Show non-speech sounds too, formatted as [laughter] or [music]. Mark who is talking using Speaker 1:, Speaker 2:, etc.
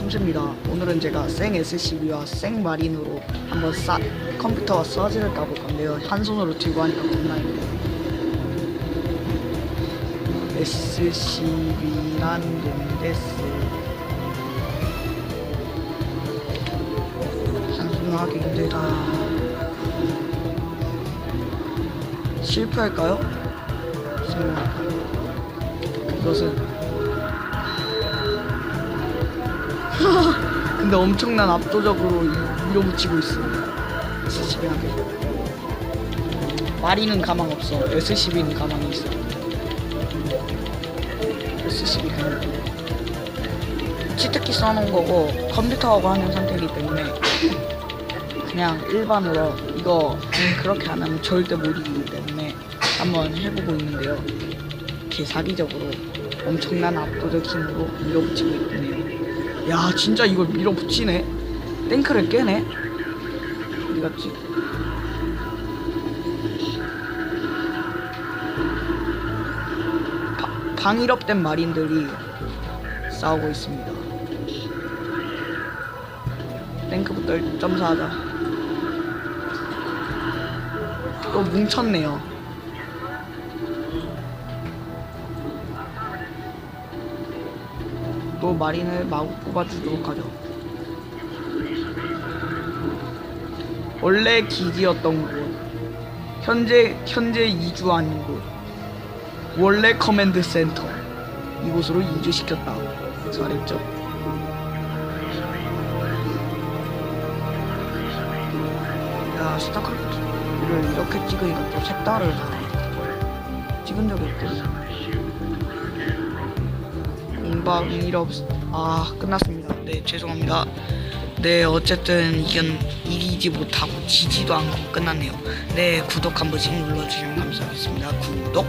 Speaker 1: 삼수입니다. 오늘은 제가 생 SCB와 생 마린으로 한번 싸, 컴퓨터와 서지를 까볼 건데요. 한 손으로 들고 하니까 겁나 힘들어요. SCB란 놈데스 한손으로 하기 힘들다. 실패할까요? 성공할까요? 이것은 [laughs] 근데 엄청난 압도적으로 밀어붙이고 있습니다. SCB하게. 마리는 가망 없어. SCB는 가망이 있어. SCB 가망. 치트키 써놓은 거고 컴퓨터하고 하는 상태이기 때문에 그냥 일반으로 이거 그렇게 안 하면 절대 못 이기기 때문에 한번 해보고 있는데요. 개사기적으로 엄청난 압도적 힘으로 밀어붙이고 있네요. 야 진짜 이걸 밀어 붙이네. 탱크를 깨네. 어디 갔지? 바, 방일업된 마린들이 싸우고 있습니다. 탱크부터 1.4 하자. 또 뭉쳤네요 또 마린을 마구 뽑아주도록 하죠. 원래 기지였던 곳, 현재 현재 이주한 곳, 원래 커맨드 센터 이곳으로 이주시켰다. 잘했죠? 야 스타크래프트를 이렇게 찍으니까 또 색다르다. 찍은 적이 없겠 어. 공방 일업 아 끝났습니다. 네 죄송합니다. 네 어쨌든 이견 이기지 못하고 지지도 않고 끝났네요. 네 구독 한 번씩 눌러주시면 감사하겠습니다. 구독.